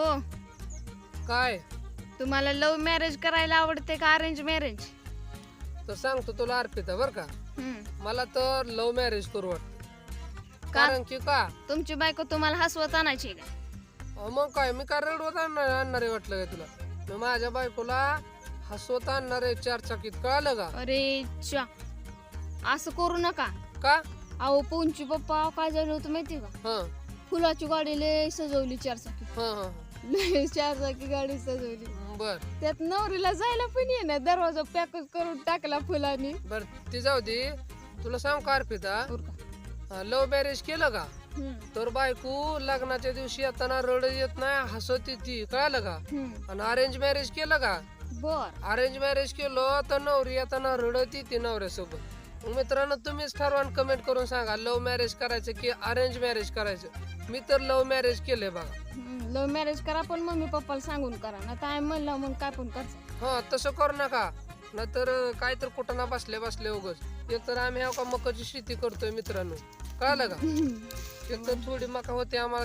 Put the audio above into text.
हो. काय? तुम्हाला लव्ह मॅरेज करायला आवडते का अरेंज मॅरेज तर सांगतो तुला अर्पिता बर का? मला तर लव्ह मॅरेज करू वाटत. कारण की का? तुमची बायको तुम्हाला हसवत आणायची का? अहो, मग काय? मी काय रडवत आणणार आणणार आहे वाटलं काय तुला? मी माझ्या बायकोला हसवत आणणार आहे चार चाकीत कळालं का? अरे असं करू नका. का? अहो पोंची पप्पा काय झालं होतं माहिती का? हा. फुलाची गाडी लय सजवली चार चाकी लय चार चाकी गाडी सजवली. बर. त्यात नवरीला जायला पण ये ना दरवाजा पॅकच करून टाकला फुलानी. बर ती जाऊ दे. तुला सांग का अर्पिता. लव्ह मॅरेज केलं का? तर बायको लग्नाच्या दिवशी येताना रड येत नाही हसत ती कळालं का. आणि अरेंज मॅरेज केलं का? बर. अरेंज मॅरेज केलं तर नवरी येताना रडत ती नवऱ्यासोबत. मित्रांनो तुम्हीच ठरवा कमेंट करून सांगा लव्ह मॅरेज करायचं की अरेंज मॅरेज करायचं? मी तर लव्ह मॅरेज केलंय बघा. लव्ह मॅरेज करा पण मम्मी पप्पाला सांगून करा. ना काय म्हणलं मग काय पण करता हा तसं करू नका. नाहीतर काय तर कुठं ना बसले बसले उगच. एक तर आम्ही हा का मकाची शेती करतोय मित्रांनो. कळालं का? एक तर थोडी मका होते आम्हाला.